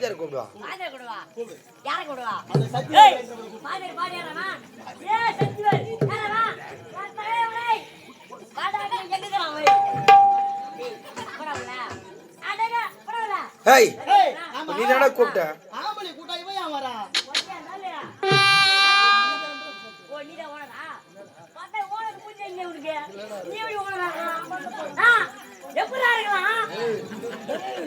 யார் கூப்பிடுவா. மாதர் கொடுவா யாரை கொடுவா அந்த சக்தி ஏய் மாதர் பாடியாரமா ஏ சக்திவேல் யாரமா பாத்தே உடை. பாடாக போடல ஏய் ஏய், ஆமா. நீ தானே கூப்பிட்ட? ஆம்பளை கூட்டா இவன் ஏன் வரா? ஒட்டியா நல்லையா ஓ நீடா ஓனரா? பாத்தே ஓனருக்கு பூஜை இல்ல உனக்கு. நீ எப்படி ஓனரா?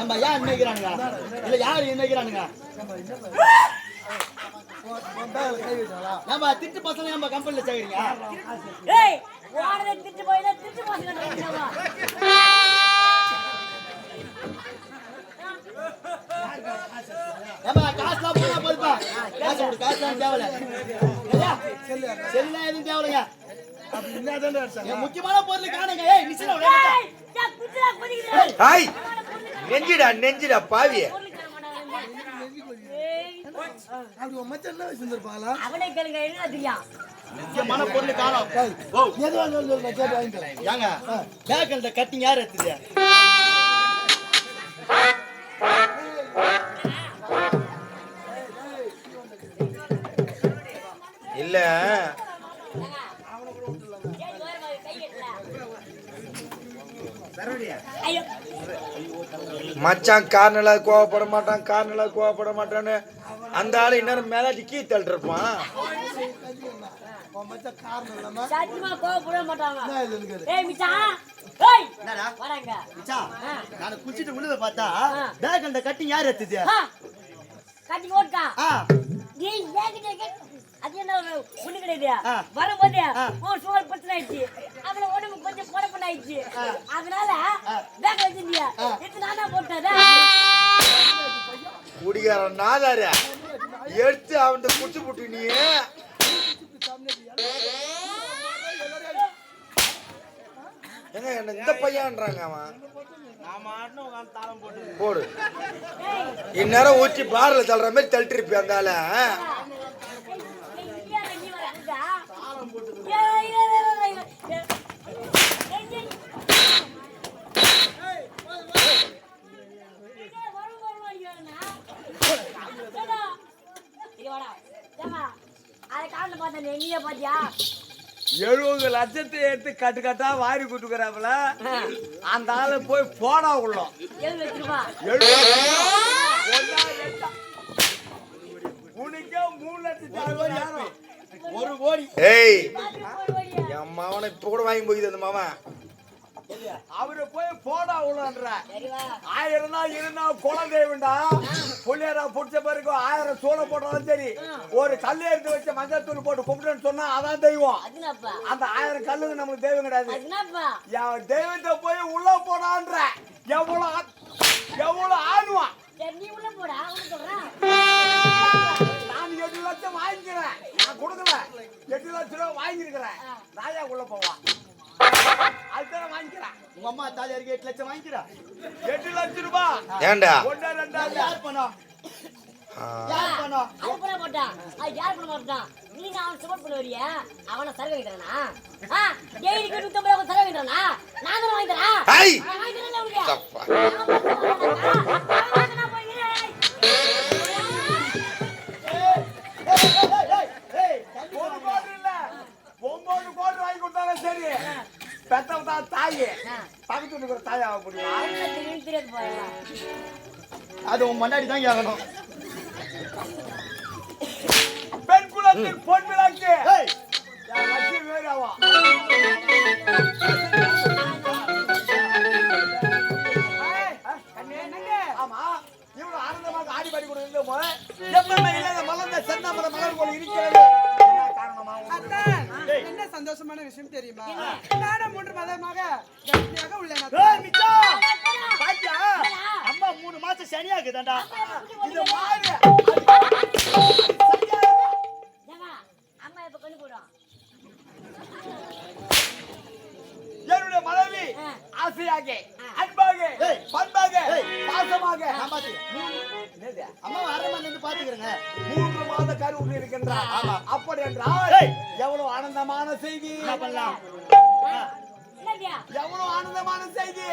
ஏம்பா யார் நினைக்கிறானுங்க? இல்ல யார் நினைக்கிறானுங்க? ஏம்பா திட்டு பசங்க ஏம்பா கம்பெனில போச்சுடா ஏம்பா காசுலாம் போனா போதுப்பா. காசு காசுலாம் தேவையில்ல. செல்லாம் எதுவும் தேவையில்லைங்க. என் முக்கியமான பொருள் காணுங்க. ஏய் ஹாய். நெஞ்சிடா நெஞ்சிடா பாவி அவனே கேளுங்க என்ன தெரியும் முக்கியமான பொருள் காணோம். ஓ. ஏங்க பேக் அந்த கட்டிங் யார் எடுத்தது? இல்ல. மச்சான் கார்னல கோவப்பட மாட்டான் கார்னல கோவப்பட மாட்டான்னு அந்த ஆளு இன்னும் மேல கீ தள்ளிருப்பான் சத்தியமா கோவப்பட மாட்டாங்க. ஏய் மிச்சான். ஏய் என்னடா? வராங்க. மிச்சா ஆ. நான் குளிச்சிட்டு விழுத பார்த்தா. பேக் அந்த கட்டிங் யார் எடுத்தது? ஆ. கட்டி ஓட்டா ஆ. ஏய் ஏகிட்ட கேட் அது என்ன ஒரு ஒண்ணு கிடையாது. வரும்போது. ஒரு பிரச்சனை ஆயிடுச்சு. அப்புறம் உடம்பு கொஞ்சம் குழப்பம் ஆயிடுச்சு. அதனால பேக் வச்சிருந்தியா? இது நானா போட்டதா குடிகாரன் நாதாரு எடுத்து அவன் குடிச்சு புட்டு நீ. ஏங்க என்ன இந்த பையன்றாங்க அவன்? போடு. இந்நேரம் ஊற்றி பாரில் தள்ளுற மாதிரி தள்ளிட்டு இருப்பியா அந்த ஆளை எழுபது லட்சத்தை எடுத்து கட்டு கட்டா வாரி கூட்டுக்கிறாப்புல அந்த ஆளு போய் போடா உள்ளோம். உனக்கே மூணு லட்சத்தி அறுபதாயிரம் ஒரு கோடி ஏய் என் மாவனை இப்போ கூட வாங்கி போகுது அந்த மாவன் அவரு போய் போடா உள்ளன்ற. ஆயிரம் தான் இருந்தா வேண்டா புள்ளியரா புடிச்ச பிறகு ஆயிரம் சூளை போட்டாலும் சரி ஒரு கல் எடுத்து வச்சு மஞ்சள் தூள் போட்டு கும்பிட்டுன்னு சொன்னா அதான் தெய்வம். அதுனாப்பா. அந்த ஆயிரம் கல்லுங்க நமக்கு தெய்வம் கிடையாது. தெய்வத்தை போய் உள்ள போடான்ற. எவ்வளவு எவ்வளவு ஆடுவான். சரி, நீ உள்ள போடா, எட்டு லட்சம் ரூபாய் வாங்கியிருக்கிறேன். ராஜா உள்ள போவான் அதுதான் வாங்கிக்கிறேன் உங்க அம்மா தாலி அருகே எட்டு லட்சம் வாங்கிக்கிறா? எட்டு லட்சம் ரூபாய் ஏன்டா ஒன்றா ரெண்டா யார் பணம் யார் பணம் அது பண்ண? மாட்டான். அது யார் பண்ண மாட்டான்? நீங்க அவன் support பண்ண வரியா? அவனை சர்வே வைக்கிறானா? ஆ, டெய்லிக்கு நூத்தம்பது ரூபா சர்வே வைக்கிறானா? நான் தானே வாங்கி தரேன். வீட்டுக்கு ஒரு தாய் ஆக முடியும். அது உன் முன்னாடி தான் கேட்கணும் பெண் குலத்தில் பொன் விளக்கு. என்னடியா? எவ்வளவு ஆனந்தமான செய்தி.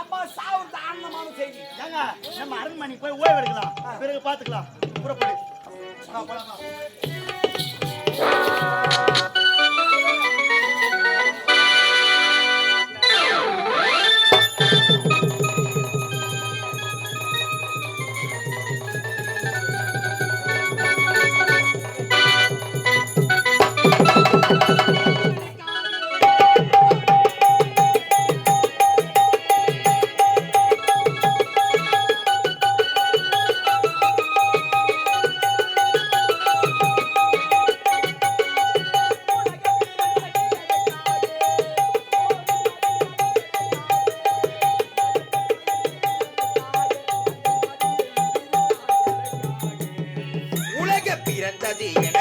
அம்மா சாவுறது ஆனந்தமான செய்தி. ஏங்க நம்ம அரண்மனை போய் ஓய்வு எடுக்கலாம். பிறகு பாத்துக்கலாம் புறப்படு. போலாமா? பிறந்தது எனக்காக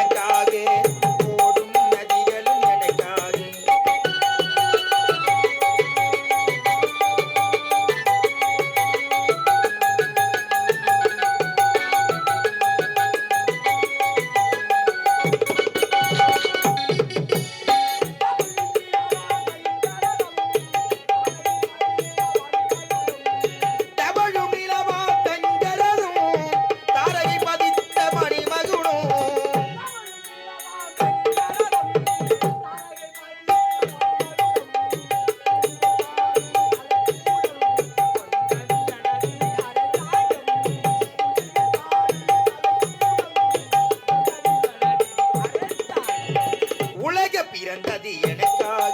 பிறந்தது எனக்காக.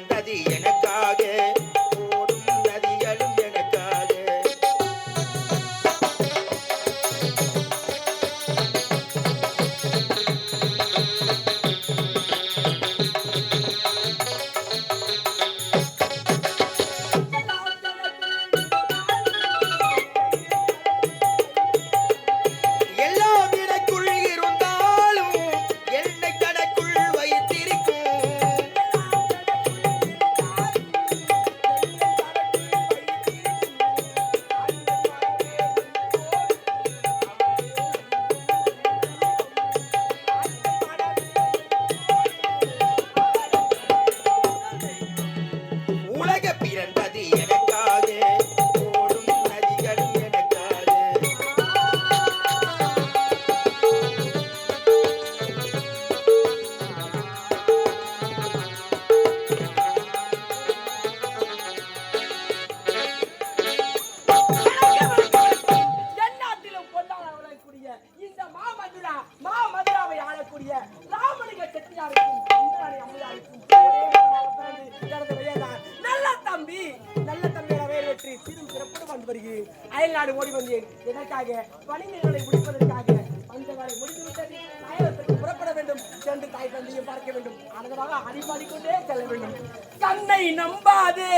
பிறந்தது பிறந்தது வருகிறேன் அயல்நாடு ஓடி வந்தேன். எனக்காக பணிகளை முடிப்பதற்காக பஞ்சகாலை முடிந்துவிட்டது அயலத்திற்கு புறப்பட வேண்டும். சென்று தாய் தந்தையும் பார்க்க வேண்டும். அனந்தமாக அடிபாடிக்கொண்டே செல்ல வேண்டும். கண்ணை நம்பாதே.